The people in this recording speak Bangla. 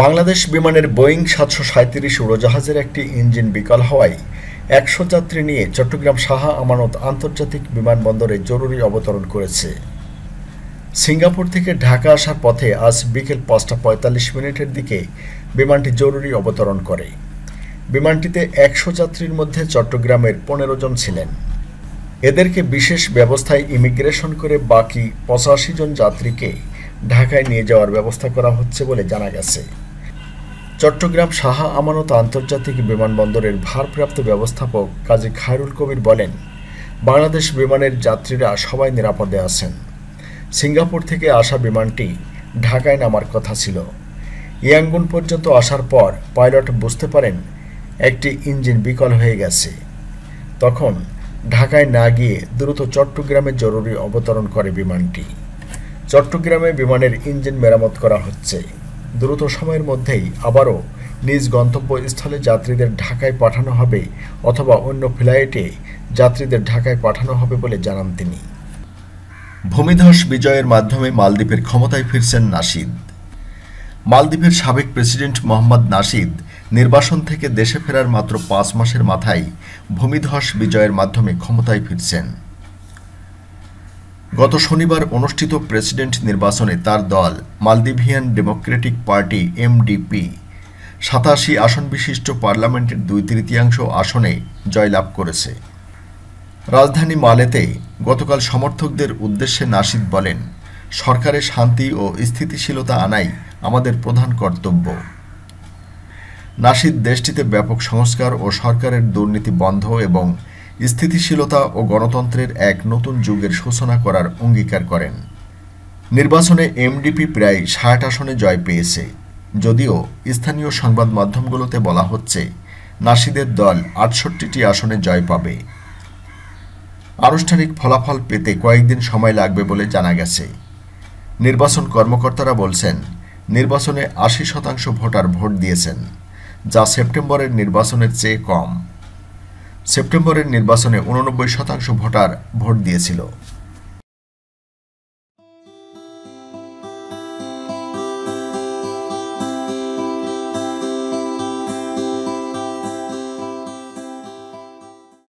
বাংলাদেশ বিমানের বোয়িং সাতশো সাঁত্রিশ উড়োজাহাজের একটি ইঞ্জিন বিকল হওয়ায় একশো যাত্রী নিয়ে চট্টগ্রাম শাহ আমানত আন্তর্জাতিক বিমানবন্দরে জরুরি অবতরণ করেছে। সিঙ্গাপুর থেকে ঢাকা আসার পথে আজ বিকেল পাঁচটা পঁয়তাল্লিশ মিনিটের দিকে বিমানটি জরুরি অবতরণ করে। বিমানটিতে একশো যাত্রীর মধ্যে চট্টগ্রামের পনেরো জন ছিলেন। এদেরকে বিশেষ ব্যবস্থায় ইমিগ্রেশন করে বাকি পঁচাশি জন যাত্রীকে ঢাকায় নিয়ে যাওয়ার ব্যবস্থা করা হচ্ছে বলে জানা গেছে। চট্টগ্রাম শাহ আমানত আন্তর্জাতিক বিমানবন্দরের ভারপ্রাপ্ত ব্যবস্থাপক কাজী খায়রুল কবির বলেন, বাংলাদেশ বিমানের যাত্রীরা সবাই নিরাপদে আছেন। সিঙ্গাপুর থেকে আসা বিমানটি ঢাকায় নামার কথা ছিল। ইয়াঙ্গুন পর্যন্ত আসার পর পাইলট বুঝতে পারেন একটি ইঞ্জিন বিকল হয়ে গেছে। তখন ঢাকায় না গিয়ে দ্রুত চট্টগ্রামে জরুরি অবতরণ করে বিমানটি। চট্টগ্রামে বিমানের ইঞ্জিন মেরামত করা হচ্ছে। দ্রুত সময়ের মধ্যেই আবারও নিজ গন্তব্যস্থলে যাত্রীদের ঢাকায় পাঠানো হবে অথবা অন্য ফ্লাইটে যাত্রীদের ঢাকায় পাঠানো হবে বলে জানান তিনি। ভূমিধস বিজয়ের মাধ্যমে মালদ্বীপের ক্ষমতায় ফিরছেন নাশিদ মালদ্বীপের সাবেক প্রেসিডেন্ট মোহাম্মদ নাশিদ নির্বাসন থেকে দেশে ফেরার মাত্র পাঁচ মাসের মাথায় ভূমিধস বিজয়ের মাধ্যমে ক্ষমতায় ফিরছেন। গত শনিবার অনুষ্ঠিত প্রেসিডেন্ট নির্বাচনে তার দল মালদিভিয়ান ডেমোক্রেটিক পার্টি এমডিপি সাতাশি আসন বিশিষ্ট পার্লামেন্টের দুই তৃতীয়াংশ আসনে জয়লাভ করেছে। রাজধানী মালেতে গতকাল সমর্থকদের উদ্দেশ্যে নাসিদ বলেন সরকারের শান্তি ও স্থিতিশীলতা আনাই আমাদের প্রধান কর্তব্য। নাসিদ দেশটিতে ব্যাপক সংস্কার ও সরকারের দুর্নীতি বন্ধ এবং স্থিতিশীলতা ও গণতন্ত্রের এক নতুন যুগের সূচনা করার অঙ্গীকার করেন। নির্বাচনে এমডিপি প্রায় ষাট আসনে জয় পেয়েছে। যদিও স্থানীয় সংবাদ মাধ্যমগুলোতে বলা হচ্ছে, নাসিদের দল আটষট্টিটি আসনে জয় পাবে। আনুষ্ঠানিক ফলাফল পেতে কয়েকদিন সময় লাগবে বলে জানা গেছে। নির্বাচন কর্মকর্তারা বলছেন, নির্বাচনে আশি শতাংশ ভোটার ভোট দিয়েছেন, যা সেপ্টেম্বরের নির্বাচনের চেয়ে কম। সেপ্টেম্বরের নির্বাচনে উননব্বই শতাংশ ভোটার ভোট দিয়েছিল।